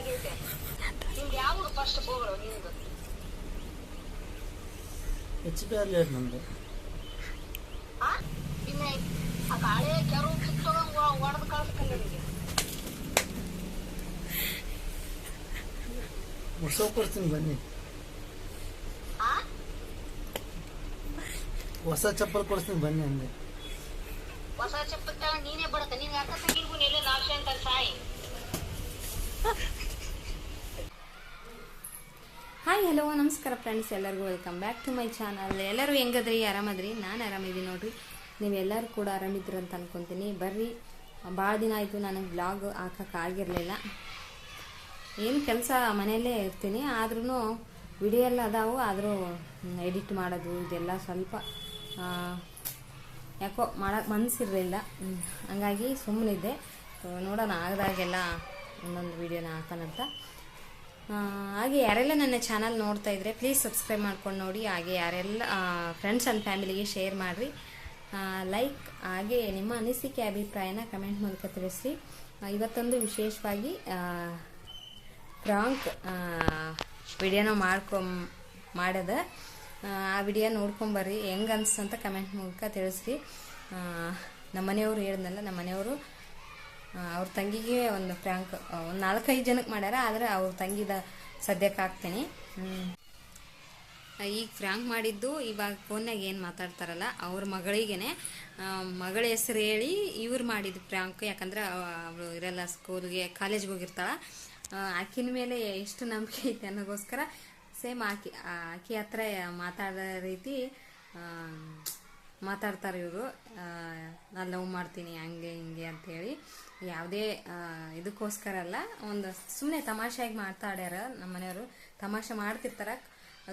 ಆಗೈತೆ ನಿಮ್ದು? ಯಾವುದು ಫಸ್ಟ್ ಬೋಗಳು ನಿಮ್ದು ಎಚ್ ಲೇಟ್ ಆ? ಇನ್ನು ಆ ಗಾಳಿ ಕೆರು ಕಿತ್ತೊಳಂಗ ಒಡೆದು ಕಳ್ಸ್ಕಲ್ಲ ನಿಮಗೆ. ಹೊಸ ಕೊಡ್ತೀನಿ ಬನ್ನಿ. ಆ? ಹೊಸ ಚಪ್ಪಲ್ ಕೊಡಿಸ್ತೀನಿ ಬನ್ನಿ ಅಂದೆ. ಹೊಸ ಚಪ್ಪಲ್ ನೀನೇ ಬಡತ ನೀನ್ ಅರ್ಥ ತೆಗಿಲ್ಗು ಎಲ್ಲ ನಾಶ ಅಂತ ಸಾಯಿ. ಹಾಯ್, ಹಲೋ, ನಮಸ್ಕಾರ ಫ್ರೆಂಡ್ಸ್ ಎಲ್ಲರಿಗೂ welcome back to my channel ಎಲ್ಲರೂ ಹೆಂಗದ್ರಿ? ಆರಾಮದ್ರಿ? ನಾನು ಆರಾಮಿದ್ದೀನಿ ನೋಡ್ರಿ. ನೀವೆಲ್ಲರೂ ಕೂಡ ಆರಾಮಿದ್ರಿ ಅಂತ ಅನ್ಕೊತೀನಿ. ಬರ್ರಿ ಭಾಳ ದಿನ ಆಯಿತು ನನಗೆ ಬ್ಲಾಗ್ ಹಾಕೋಕ್ಕಾಗಿರಲಿಲ್ಲ ಏನು ಕೆಲಸ ಮನೆಯಲ್ಲೇ ಇರ್ತೀನಿ ಆದ್ರೂ ವಿಡಿಯೋ ಎಲ್ಲ ಅದಾವು, ಆದರೂ ಎಡಿಟ್ ಮಾಡೋದು ಇದೆಲ್ಲ ಸ್ವಲ್ಪ ಯಾಕೋ ಮಾಡೋಕ್ಕೆ ಮನಸ್ಸಿರಲಿಲ್ಲ ಹಂಗಾಗಿ ಸುಮ್ಮನಿದ್ದೆ ನೋಡೋಣ, ಆಗದಾಗೆಲ್ಲ ಒಂದೊಂದು ವಿಡಿಯೋನ ಹಾಕೋಣಂತ. ಹಾಗೆ ಯಾರೆಲ್ಲ ನನ್ನ ಚಾನಲ್ ನೋಡ್ತಾ ಇದ್ರೆ ಪ್ಲೀಸ್ ಸಬ್ಸ್ಕ್ರೈಬ್ ಮಾಡ್ಕೊಂಡು ನೋಡಿ. ಹಾಗೆ ಯಾರೆಲ್ಲ ಫ್ರೆಂಡ್ಸ್ ಆ್ಯಂಡ್ ಫ್ಯಾಮಿಲಿಗೆ ಶೇರ್ ಮಾಡಿರಿ. ಲೈಕ್ ಹಾಗೆ ನಿಮ್ಮ ಅನಿಸಿಕೆ ಅಭಿಪ್ರಾಯನ ಕಮೆಂಟ್ ಮೂಲಕ ತಿಳಿಸಿ ಇವತ್ತೊಂದು ವಿಶೇಷವಾಗಿ ಪ್ರಾಂಕ್ ವಿಡಿಯೋನ ಮಾಡ್ಕೊ ಮಾಡದ. ಆ, ವಿಡಿಯೋ ನೋಡ್ಕೊಂಬರ್ರಿ ಹೆಂಗೆ ಅನಿಸ್ತಂತ ಕಮೆಂಟ್ ಮೂಲಕ ತಿಳಿಸ್ರಿ. ನಮ್ಮನೆಯವರು ನಮ್ಮ ಮನೆಯವರು ಹೇಳಿದ್ನಲ್ಲ ನಮ್ಮ ಮನೆಯವರು ಆ, ಅವ್ರ ತಂಗಿಗೆ ಒಂದು ಪ್ರ್ಯಾಂಕ್ ಒಂದು ನಾಲ್ಕೈದು ಜನಕ್ಕೆ ಮಾಡ್ಯಾರ ಆದರೆ ಅವ್ರ ತಂಗಿದ ಸದ್ಯಕ್ಕೆ ಹಾಕ್ತೀನಿ. ಈಗ ಫ್ರ್ಯಾಂಕ್ ಮಾಡಿದ್ದು ಇವಾಗ ಫೋನ್ನಾಗ ಏನು ಮಾತಾಡ್ತಾರಲ್ಲ ಅವ್ರ ಮಗಳಿಗೇನೆ. ಮಗಳ ಹೆಸರು ಹೇಳಿ ಇವ್ರು ಮಾಡಿದ್ದು ಫ್ರ್ಯಾಂಕ್ ಯಾಕಂದ್ರೆ ಅವಳು ಇರಲ್ಲ ಸ್ಕೂಲ್ಗೆ ಕಾಲೇಜ್ಗೆ ಹೋಗಿರ್ತಾಳ. ಆಕಿನ ಮೇಲೆ ಎಷ್ಟು ನಂಬಿಕೆ ಐತೆ ಅನ್ನೋಗೋಸ್ಕರ ಸೇಮ್ ಆಕಿ ಆಕಿ ಹತ್ರ ಮಾತಾಡೋ ರೀತಿ ಮಾತಾಡ್ತಾರೆ ಇವರು. ನಾನು ಲವ್ ಮಾಡ್ತೀನಿ ಹಂಗೆ ಹಿಂಗೆ ಅಂತೇಳಿ. ಯಾವುದೇ ಇದಕ್ಕೋಸ್ಕರ ಅಲ್ಲ, ಒಂದು ಸುಮ್ಮನೆ ತಮಾಷೆಯಾಗಿ ಮಾಡ್ತಾಡ್ಯಾರ ನಮ್ಮ ಮನೆಯವರು ತಮಾಷೆ ಮಾಡ್ತಿರ್ತಾರ,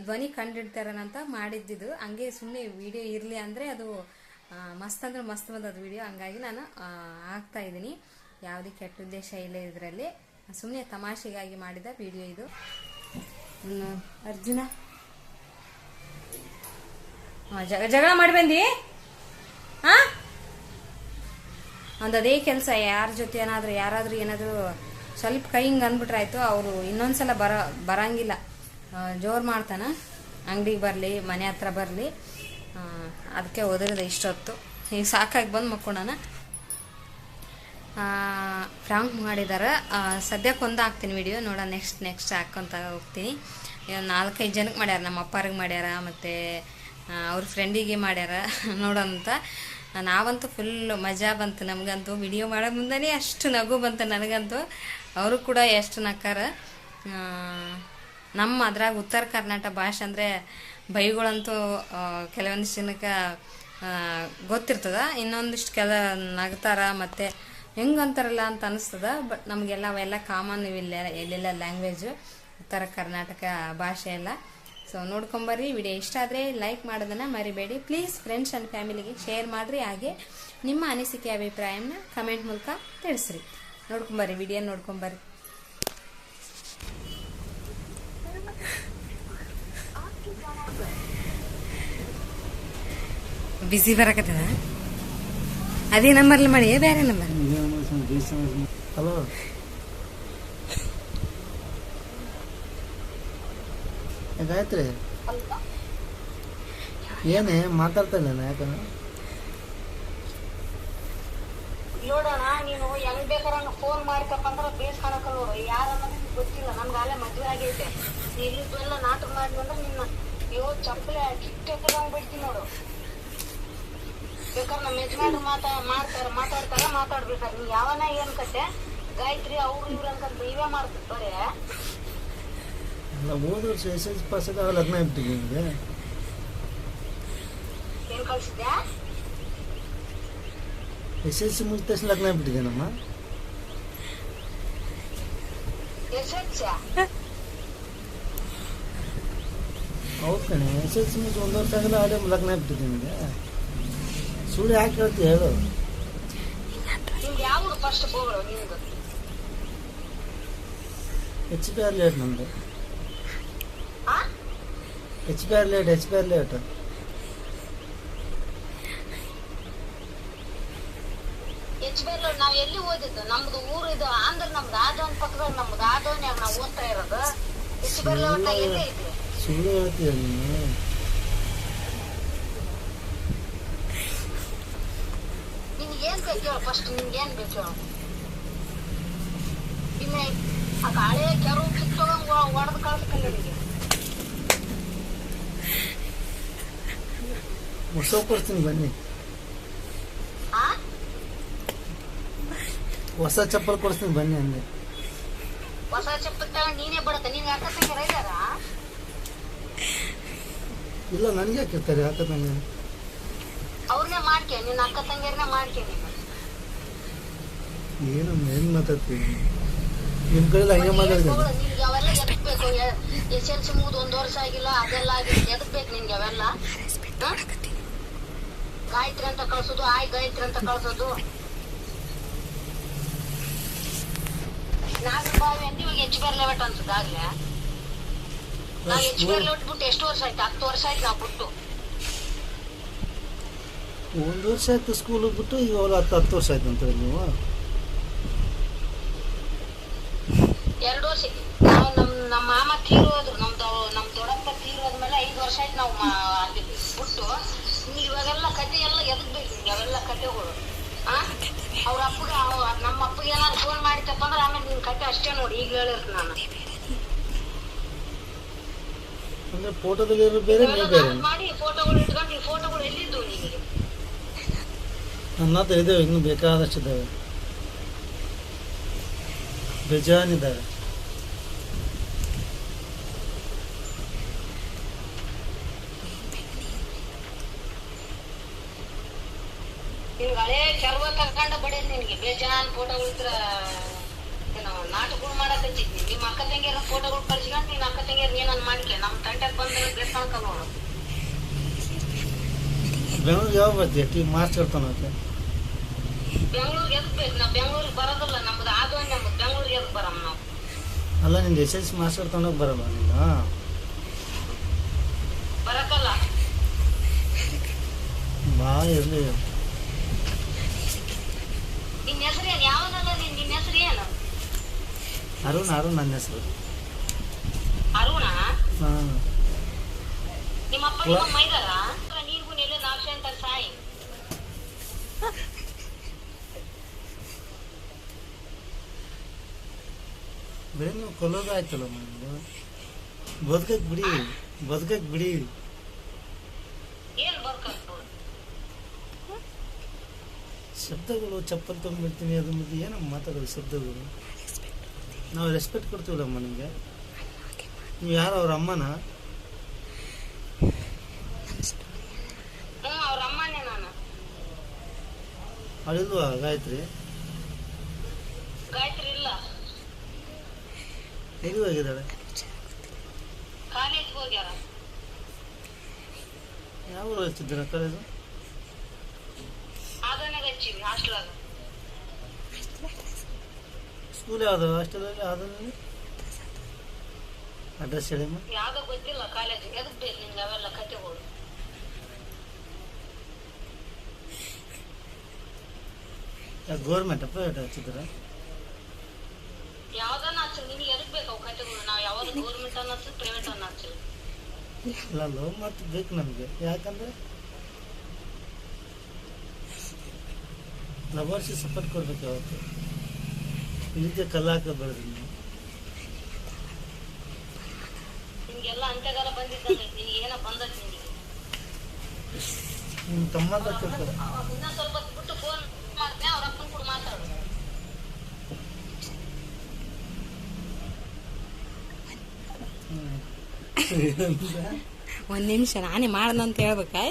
ಧ್ವನಿ ಕಂಡಿಡ್ತಾರನಂತ ಮಾಡಿದ್ದಿದ್ದು. ಹಂಗೆ ಸುಮ್ಮನೆ ವಿಡಿಯೋ ಇರಲಿ ಅಂದರೆ ಅದು ಮಸ್ತ್ ಅಂದ್ರೆ ಮಸ್ತ್ ಬಂದದ ವಿಡಿಯೋ. ಹಂಗಾಗಿ ನಾನು ಆಗ್ತಾ ಇದ್ದೀನಿ. ಯಾವುದೇ ಕೆಟ್ಟ ಉದ್ದೇಶ ಇಲ್ಲ ಇದರಲ್ಲಿ. ಸುಮ್ಮನೆ ತಮಾಷೆಗಾಗಿ ಮಾಡಿದ ವಿಡಿಯೋ ಇದು. ಅರ್ಜುನ? ಜಗಳ ಮಾಡಿ ಬಂದಿ? ಹಾ ಒಂದು ಅದೇ ಕೆಲಸ, ಯಾರ ಜೊತೆ ಏನಾದರೂ, ಯಾರಾದರೂ ಏನಾದರೂ ಸ್ವಲ್ಪ ಕೈ ಹಿಂಗೆ ಅಂದ್ಬಿಟ್ರಾಯ್ತು, ಅವರು ಇನ್ನೊಂದ್ಸಲ ಬರ, ಬರಂಗಿಲ್ಲ. ಜೋರು ಮಾಡ್ತಾನೆ. ಅಂಗಡಿಗೆ ಬರಲಿ, ಮನೆ ಹತ್ರ ಬರಲಿ. ಅದಕ್ಕೆ ಒದರಿದೆ ಇಷ್ಟೊತ್ತು. ಈಗ ಸಾಕಾಗಿ ಬಂದು ಮಕ್ಕೊಂಡಾನ. ಫ್ರಾಂಕ್ ಮಾಡಿದ್ದಾರೆ ಸದ್ಯಕ್ಕೆ ಒಂದು ಹಾಕ್ತೀನಿ ವಿಡಿಯೋ ನೋಡ ನೆಕ್ಸ್ಟ್ ನೆಕ್ಸ್ಟ್ ಹಾಕ್ಕೊಂತ ಹೋಗ್ತೀನಿ. ನಾಲ್ಕೈದು ಜನಕ್ಕೆ ಮಾಡ್ಯಾರ ನಮ್ಮ ಅಪ್ಪಾರಿಗೆ ಮಾಡ್ಯಾರ, ಮತ್ತು ಅವ್ರ ಫ್ರೆಂಡಿಗೆ ಮಾಡ್ಯಾರ. ನೋಡೋಂತ ನಾವಂತೂ ಫುಲ್ ಮಜಾ ಬಂತು. ನಮಗಂತೂ ವಿಡಿಯೋ ಮಾಡೋ ಮುಂದೆನೇ ಅಷ್ಟು ನಗು ಬಂತು ನನಗಂತೂ. ಅವರು ಕೂಡ ಎಷ್ಟು ನಕ್ಕಾರ. ನಮ್ಮ ಅದ್ರಾಗ ಉತ್ತರ ಕರ್ನಾಟಕ ಭಾಷೆ ಅಂದರೆ ಬೈಗಳಂತೂ ಕೆಲವೊಂದು ಜನಕ್ಕೆ ಗೊತ್ತಿರ್ತದ. ಇನ್ನೊಂದಿಷ್ಟು ಕೆಲ ನಗ್ತಾರ ಮತ್ತು ಹೆಂಗೆ ಅಂತಾರಲ್ಲ ಅಂತ ಅನಿಸ್ತದ. ಬಟ್ ನಮಗೆಲ್ಲ ಅವೆಲ್ಲ ಕಾಮನ್ ಇವಿಲ್ಲ ಎಲ್ಲೆಲ್ಲ ಲ್ಯಾಂಗ್ವೇಜು ಉತ್ತರ ಕರ್ನಾಟಕ ಭಾಷೆ ಎಲ್ಲ. ಸೊ ನೋಡ್ಕೊಂಬರ್ರಿ, ವಿಡಿಯೋ ಇಷ್ಟ ಆದರೆ ಲೈಕ್ ಮಾಡೋದನ್ನು ಮರಿಬೇಡಿ. ಪ್ಲೀಸ್ ಫ್ರೆಂಡ್ಸ್ ಆ್ಯಂಡ್ ಫ್ಯಾಮಿಲಿಗೆ ಶೇರ್ ಮಾಡಿರಿ, ಹಾಗೆ ನಿಮ್ಮ ಅನಿಸಿಕೆ, ಅಭಿಪ್ರಾಯನ ಕಮೆಂಟ್ ಮೂಲಕ ತಿಳಿಸ್ರಿ. ನೋಡ್ಕೊಂಬರ್ರಿ, ವಿಡಿಯೋ ನೋಡ್ಕೊಂಬರ್ರಿ. ಬಿಸಿ ಬರಕತ್ತದ? ಅದೇ ನಂಬರ್ಲಿ ಮಾಡಿ ಬೇರೆ ನಂಬರ್ ಹಲೋ ಗಾಯತ್ರಿ ಏನೇ ಮಾತಾಡ್ತಾ ಇಲ್ಲ ಯಾಕಂದ್ರೆ ನೋಡೋಣ ನೀನು ಹೆಂಗ್ ಬೇಕಾರ ಫೋನ್ ಮಾಡ್ಕಪ್ಪ ಅಂದ್ರ ಬೇಸ್ ಕಾಣಕ ನೋಡು. ಯಾರ ಅನ್ನೋದು ಗೊತ್ತಿಲ್ಲ. ನಮ್ಗೆ ಅಲ್ಲೇ ಮದ್ವೆ ಆಗೈತೆ. ಇಲ್ಲಿದ್ದೆಲ್ಲ ನಾಟಕ ಮಾಡಿ ಅಂದ್ರೆ ನಿನ್ನ ಅಯ್ಯೋ ಚಪ್ಪಲೆ ಕಿಟ್ಟಂಗ್ ಬಿಡ್ತೀನಿ ನೋಡು. ಬೇಕಾದ್ರೆ ನಮ್ಮ ಯಜಮಾನ್ರು ಮಾತಾ ಮಾಡ್ತಾರ ಮಾತಾಡ್ತಾರ ಮಾತಾಡ್ಬೇಕಾದ್ರೆ ನೀ ಯಾವನ ಏನ್ ಕತೆ? ಗಾಯತ್ರಿ ಅವ್ರು ಇವ್ರು ಅನ್ಕಂತ ನೀವೇ ಮಾಡ್ತೀವಿ ಬರೇ ಅಲ್ಲ ಹೋದ ವರ್ಷ ಎಸ್ ಎಸ್ ಪಾಸ್ ಆದಾಗ ಲಗ್ನ ಆಗ್ಬಿಟ್ಟಿದೆ ನಿಮಗೆ ಎಸ್ ಎಸ್ ಸಿ ಮುಗಿದ ತಕ್ಷಣ ಲಗ್ನ ಆಗ್ಬಿಟ್ಟಿದೆ ನಮ್ಮ ಹೌದು ಕಣೆ ಎಸ್ ಎಸ್ ಸಿ ಮುಗಿದು ಒಂದು ವರ್ಷ ಆಗಲ್ಲ ಅದೇ ಲಗ್ನ ಆಗ್ಬಿಟ್ಟಿದೆ ನಿಮಗೆ. ಸುಳ್ಳು ಯಾಕೆ ಹೇಳ್ತಿ ಹೇಳು. ನಿಮ್ದು ನಿಮ್ದು? ಎಚ್ ಪಿ ಆರ್ ಲೇಟ್ ನಮ್ಮದು ಆ H P R late H P R late H ನಾವ್ ಎಲ್ಲಿ ಓದಿದ್ದು? ನಮ್ದು ಊರು ಇದು ಆಂಧ್ರ ನಮ್ದು ಪಕ್ಕದಾಗ ನಮ್ದು ನಾವು ಓದ್ತಾ ಇರೋದು? ಎಲ್ಲೇ ಐತಿ? ಹೇಳ್ತೀಯ ನೀನು? ನಿನ್ಗೆ ಏನ್ ಬೇಕು ಹೇಳು ಫಸ್ಟ್ ನಿನ್ಗೆ ಏನ್ ಬೇಕು ಹೇಳು? ಇನ್ನು ಆ ಗಾಳಿ ಕೆರು ಕಿತ್ತೊಳಂಗ್ ಒಡೆದು ಕಳ್ಸ್ಕಲ್ಲ ನಿನಗೆ ಹೊಸ ಕೊಡ್ತೀನಿ ಬನ್ನಿ. ಆ? ಹೊಸ ಚಪ್ಪಲ್ ಕೊಡಿಸ್ತೀನಿ ಬನ್ನಿ ಅಂದೆ. ಹೊಸ ಚಪ್ಪಲ್ ತಗೊಂಡ್ ನೀನೇ ಬಡಕ ನೀನ್ ಯಾಕ ತಂಗಿ ಇಲ್ಲ ನನಗೆ ಹಾಕಿರ್ತಾರೆ ಹಾಕದಂಗೆ ಅವ್ರನ್ನೇ ಮಾಡ್ಕೆ. ನಿನ್ನ ಅಕ್ಕ ತಂಗಿಯರ್ನೇ ಮಾಡ್ಕೆ ನೀನು. ಏನು ಹೆಂಗ್ ಮಾತಾಡ್ತೀನಿ ನಿಮ್ಮ ಕಡೆಲ್ಲ ಹಂಗೆ ಮಾತಾಡ್ತೀನಿ ನಿನ್ಗೆ ಅವೆಲ್ಲ ಎದಕ್ ಬೇಕು ಎಸ್ ಎಲ್ ಸಿ ಮುಗಿದು ಒಂದ್ ವರ್ಷ ಆಗಿಲ್ಲ ಅದೆಲ್ಲ ಆಗಿಲ್ಲ ಎದಕ್ ಬೇಕು ನಿನ್ಗೆ ಅವೆಲ್ಲ? ಗಾಯತ್ರಿ ಅಂತ ಕಳ್ಸೋದು ಆಯ್ ಗಾಯತ್ರಿ ಅಂತ ಕಳ್ಸೋದು. ನಾಗರ ಬಾವಿ ಅಂತ ಇವಾಗ ಹೆಚ್ಚು ಬೇರೆ ಲೆವೆಟ್ ಅನ್ಸುತ್ತೆ ಆಗ್ಲೇ? ನಾವ್ ಹೆಚ್ಚು ಬೇರೆ ಲೆವೆಟ್ ಬಿಟ್ಟು ಎಷ್ಟು ವರ್ಷ ಆಯ್ತು? ಹತ್ತು ವರ್ಷ ಆಯ್ತು ನಾವು ಬಿಟ್ಟು. ಒಂದು ವರ್ಷ ಆಯ್ತು ಸ್ಕೂಲಿಗೆ ಬಿಟ್ಟು ಈಗ ಅವ್ರು ಹತ್ತು ಹತ್ತು ವರ್ಷ ಆಯ್ತು ಅಂತ ಹೇಳಿ ನೀವು? ಎರಡು ವರ್ಷ ನಾವು ನಮ್ ನಮ್ಮ ಮಾಮ ತೀರೋದ್ರು ಹೋದ್ರು ನಮ್ದು ನಮ್ ದೊಡ್ಡಪ್ಪ ತೀರೋದ್ಮೇಲೆ ಐದು ವರ್ಷ ಆಯ್ತು ನಾವು ಅಲ್ಲಿ ಬಿಟ್ಟು. ಇವಾಗೆಲ್ಲ ಕತೆ ಎಲ್ಲ ಎದಕ್ ಬೇಕು ಅವೆಲ್ಲ ಕತೆಗಳು. ಆ? ಅವ್ರ ಅಪ್ಪಗ ನಮ್ಮ ಅಪ್ಪಗೆ ಏನಾದ್ರು ಫೋನ್ ಮಾಡಿತಪ್ಪ ಅಂದ್ರೆ ಆಮೇಲೆ ನಿನ್ ಕತೆ ಅಷ್ಟೇ ನೋಡಿ ಈಗ ಹೇಳಿರ್ತೀನಿ ನಾನು. ಅಂದ್ರೆ ಫೋಟೋದಲ್ಲಿ ಇರೋ ಬೇರೆ ಬೇರೆ? ಮಾಡಿ ಫೋಟೋಗಳು ಇಟ್ಕೊಂಡು ಈ ಫೋಟೋಗಳು ಎಲ್ಲಿದ್ದು ನಿಮಗೆ ನನ್ನ ಹತ್ರ ಇದಾವೆ ಇನ್ನು ಬೇಕಾದಷ್ಟು ಇದ್ದಾವೆ ಬೇಜಾನಿದ್ದಾವೆ ನಿನ್ಗೆ ಹಳೇ ಚರ್ವ ತಗೊಂಡು ಬಡಿದ್ ನಿನಗೆ ಬೇಜಾನ್ ಫೋಟೋಗಳು ಇದ್ರ ಏನು ನಾಟಕಗಳು ಮಾಡಕತ್ತಿದ್ನಿ ನಿಮ್ಮ ಅಕ್ಕ ತಂಗಿಯರ ಫೋಟೋಗಳು ಕಳ್ಸ್ಕೊಂಡು ನೀನು ಅಕ್ಕ ತಂಗಿಯರ್ ಏನನ್ ಮಾಡ್ಕೆ ನಮ್ಮ ತಂಟೆ ಬಂದ್ರೆ ಬೇಸ್ಕೊಳ್ಕ ನೋಡು ಬೆಂಗಳೂರಿಗೆ ಯಾವಾಗ ಬರ್ತೀಯ? ಟಿ ಮಾರ್ಚ್ ಇರ್ತಾನಕ್ಕೆ ಬೆಂಗಳೂರಿಗೆ ಎದಕ್ ಬೇಕು? ನಾವು ಬೆಂಗಳೂರಿಗೆ ಬರೋದಿಲ್ಲ. ನಮ್ದು ಆದ ನಮ್ದು. ಬೆಂಗಳೂರಿಗೆ ಎದಕ್ ಬರಮ್ಮ ನಾವು? ಅಲ್ಲ ನಿಂದು ಎಸ್ ಎಸ್ ಸಿ ಮಾಸ್ಟರ್ ಬರಲ್ಲ ನೀನು ಬರಕಲ್ಲ. ಬಾ ಇರಲಿ ನಿನ್ನ ಹೆಸರು ಏನು ಯಾವ್ದಲ್ಲ ನಿನ್ ನಿನ್ನ ಹೆಸರು ಏನು ಅರುಣ್ ಅರುಣ್ ನನ್ನ ಹೆಸರು. ಅರುಣ? ಹಾಂ. ನಿಮ್ಮ ಅಪ್ಪ ನಿಮ್ಮ ಅಮ್ಮ ಇದಾರ ನೀರ್ಗು ನೆಲೆ ನಾಶ ಅಂತ ಸಾಯಿ. ಬರೀ ನೀವು ಕೊಲ್ಲೋದು ಆಯ್ತಲ್ಲ ನಿಮ್ದು ಬದುಕಕ್ಕೆ ಬಿಡಿ ಬದುಕಕ್ ಬಿಡಿ. ಶಬ್ದಗಳು ಚಪ್ಪಲ್ ತಗೊಂಡ್ಬಿಡ್ತೀನಿ ಅದ್ರ ಮಧ್ಯೆ ಏನಮ್ಮ ಮಾತಾಡೋದು ಶಬ್ದಗಳು. ನಾವು ರೆಸ್ಪೆಕ್ಟ್ ಕೊಡ್ತೀವಲ್ಲಮ್ಮ ನಿಮಗೆ? ನೀವು ಯಾರು ಅವ್ರ ಅಮ್ಮನ? ಅಳಿಲ್ವಾ ಅವ್ರ ಅಮ್ಮನೇ ನಾನು. ಅವಳಿಲ್ವಾ ಗಾಯತ್ರಿ? ಗಾಯತ್ರಿ ಇಲ್ಲ. ಎಲ್ಲಿ ಹೋಗಿದ್ದಾಳೆ? ಕಾಲೇಜ್ ಹೋಗ್ಯಾರ ಯಾವ ಊರು ಹಚ್ಚಿದ್ದೀರ ಕಾಲೇಜು ಆದನಾಗ ಹಾಸ್ಟೆಲ್ ಹಾಸ್ಟೆಲಾಗ ಸ್ಕೂಲ್ ಯಾವುದು? ಹಾಸ್ಟೆಲ್ ಯಾವುದು ಅಡ್ರೆಸ್ ಹೇಳಿಮ್ಮ ಯಾವ್ದೋ ಗೊತ್ತಿಲ್ಲ ಕಾಲೇಜ್ ಎದಕ್ಕೆ ಬೇಕು ನಿಂಗೆ? ಅವೆಲ್ಲ ಕತೆಗಳು ಗೌರ್ಮೆಂಟ್ ಪ್ರೈವೇಟ್ ಹಚ್ಚಿದ್ರ ಯಾವ್ದನ್ನ ಹಚ್ಚಿ? ನಿಮ್ಗೆ ಎದಕ್ಕೆ ಬೇಕು ಅವು ಕತೆಗಳು ನಾವು ಯಾವಾಗ ಗೌರ್ಮೆಂಟ್ ಅನ್ನ ಹಚ್ಚಿ ಪ್ರೈವೇಟ್ ಅನ್ನ ಹಚ್ಚಿಲ್ಲ ಇಲ್ಲ ಲವ್ ಮಾತು ಬೇಕು ನಮಗೆ. ಯಾಕಂದ್ರೆ? ಲವರ್ಸಿ ಸಪೋರ್ಟ್ ಕೊಡ್ಬೇಕು ಯಾವತ್ತು. ಇದಕ್ಕೆ ಕಲ್ಲಾಕ ಬೆಳೆದ್ರಿ ನೀವು ನಿಮ್ಗೆಲ್ಲ ಅಂತ್ಯಗಾಲ ಬಂದಿದ್ದಂಗೆ ನಿನಗೆ ಏನೋ ಬಂದೈತಿ ನಿನಗೆ ನಿಮ್ಮ ತಮ್ಮ ಹತ್ರ ಕೇಳ್ತಾರೆ. ಇನ್ನೂ ಸ್ವಲ್ಪ ಹೊತ್ತು ಬಿಟ್ಟು ಫೋನ್ ಮಾಡ್ತೀನಿ ಅವ್ರ ಅಪ್ಪನ ಕೂಡ ಮಾತಾಡು ಹ್ಞೂ ಒಂದು ನಿಮಿಷ ನಾನೇ ಮಾಡ್ದಂತ ಹೇಳ್ಬೇಕಾ